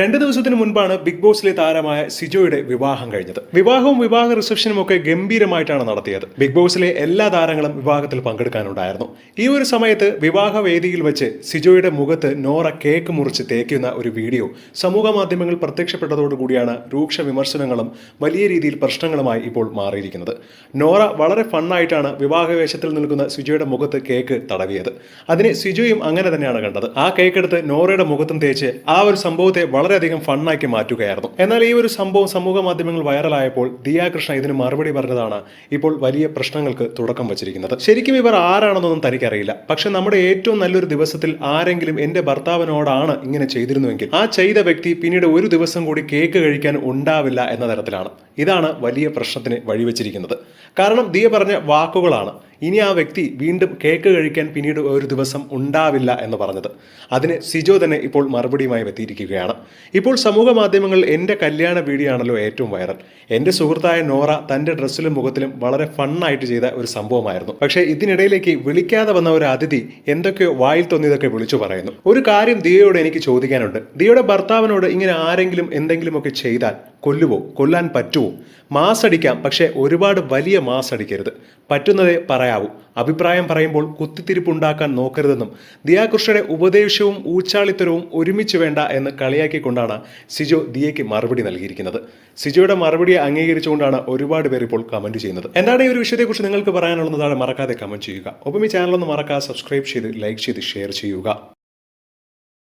രണ്ട് ദിവസത്തിന് മുൻപാണ് ബിഗ് ബോസിലെ താരമായ സിജോയുടെ വിവാഹം കഴിഞ്ഞത്. വിവാഹവും വിവാഹ റിസപ്ഷനും ഒക്കെ ഗംഭീരമായിട്ടാണ് നടത്തിയത്. ബിഗ് ബോസിലെ എല്ലാ താരങ്ങളും വിവാഹത്തിൽ പങ്കെടുക്കാനുണ്ടായിരുന്നു. ഈ ഒരു സമയത്ത് വിവാഹ വേദിയിൽ വെച്ച് സിജോയുടെ മുഖത്ത് നോറ കേക്ക് മുറിച്ച് തേക്കുന്ന ഒരു വീഡിയോ സമൂഹ മാധ്യമങ്ങൾ പ്രത്യക്ഷപ്പെട്ടതോടുകൂടിയാണ് രൂക്ഷ വിമർശനങ്ങളും വലിയ രീതിയിൽ പ്രശ്നങ്ങളുമായി ഇപ്പോൾ മാറിയിരിക്കുന്നത്. നോറ വളരെ ഫണ്ണായിട്ടാണ് വിവാഹവേഷത്തിൽ നിൽക്കുന്ന സിജോയുടെ മുഖത്ത് കേക്ക് തടവിയത്. അതിനെ സിജോയും അങ്ങനെ തന്നെയാണ് കണ്ടത്. ആ കേക്ക് എടുത്ത് നോറയുടെ മുഖത്തും തേച്ച് ആ ഒരു സംഭവത്തെ വളരെയധികം ഫണ്ണാക്കി മാറ്റുകയായിരുന്നു. എന്നാൽ ഈ ഒരു സംഭവം സമൂഹ മാധ്യമങ്ങൾ വൈറലായപ്പോൾ ദിയാകൃഷ്ണ ഇതിന് മറുപടി പറഞ്ഞതാണ് ഇപ്പോൾ വലിയ പ്രശ്നങ്ങൾക്ക് തുടക്കം വച്ചിരിക്കുന്നത്. ശരിക്കും ഇവർ ആരാണെന്നൊന്നും തനിക്കറിയില്ല. പക്ഷെ നമ്മുടെ ഏറ്റവും നല്ലൊരു ദിവസത്തിൽ ആരെങ്കിലും എന്റെ ഭർത്താവിനോടാണ് ഇങ്ങനെ ചെയ്തിരുന്നുവെങ്കിൽ ആ ചെയ്ത വ്യക്തി പിന്നീട് ഒരു ദിവസം കൂടി കേക്ക് കഴിക്കാൻ ഉണ്ടാവില്ല എന്ന തരത്തിലാണ്. ഇതാണ് വലിയ പ്രശ്നത്തിന് വഴിവെച്ചിരിക്കുന്നത്. കാരണം ദിയ പറഞ്ഞ വാക്കുകളാണ്. ഇനി ആ വ്യക്തി വീണ്ടും കേക്ക് കഴിക്കാൻ പിന്നീട് ഒരു ദിവസം ഉണ്ടാവില്ല എന്ന് പറഞ്ഞത്. അതിന് സിജോ തന്നെ ഇപ്പോൾ മറുപടിയുമായി എത്തിയിരിക്കുകയാണ്. ഇപ്പോൾ സമൂഹ മാധ്യമങ്ങളിൽ എന്റെ കല്യാണ വീഡിയോ ആണല്ലോ ഏറ്റവും വൈറൽ. എന്റെ സുഹൃത്തായ നോറ തന്റെ ഡ്രസ്സിലും മുഖത്തിലും വളരെ ഫണ്ണായിട്ട് ചെയ്ത ഒരു സംഭവമായിരുന്നു. പക്ഷേ ഇതിനിടയിലേക്ക് വിളിക്കാതെ വന്ന ഒരു അതിഥി എന്തൊക്കെയോ വായിൽ തോന്നിയതൊക്കെ വിളിച്ചു പറയുന്നു. ഒരു കാര്യം ദിയയോട് എനിക്ക് ചോദിക്കാനുണ്ട്. ദിയയുടെ ഭർത്താവിനോട് ഇങ്ങനെ ആരെങ്കിലും എന്തെങ്കിലുമൊക്കെ ചെയ്താൽ കൊല്ലുവോ? കൊല്ലാൻ പറ്റുമോ മാസടിക്കാം പക്ഷേ ഒരുപാട് വലിയ മാസടിക്കരുത്. പറ്റുന്നതേ പറയാവൂ. അഭിപ്രായം പറയുമ്പോൾ കുത്തിത്തിരിപ്പുണ്ടാക്കാൻ നോക്കരുതെന്നും ദിയാകൃഷ്ണയുടെ ഉപദേശവും ഊച്ചാളിത്തരവും ഒരുമിച്ച് വേണ്ട എന്ന് കളിയാക്കിക്കൊണ്ടാണ് സിജോ ദിയയ്ക്ക് മറുപടി നൽകിയിരിക്കുന്നത്. സിജോയുടെ മറുപടിയെ അംഗീകരിച്ചുകൊണ്ടാണ് ഒരുപാട് പേർ ഇപ്പോൾ കമന്റ് ചെയ്യുന്നത്. എന്താണ് ഈ ഒരു വിഷയത്തെക്കുറിച്ച് നിങ്ങൾക്ക് പറയാനുള്ളതാണ് മറക്കാതെ കമന്റ് ചെയ്യുക. ഒപ്പം ഈ ചാനൽ ഒന്ന് മറക്കാതെ സബ്സ്ക്രൈബ് ചെയ്ത് ലൈക്ക് ചെയ്ത് ഷെയർ ചെയ്യുക.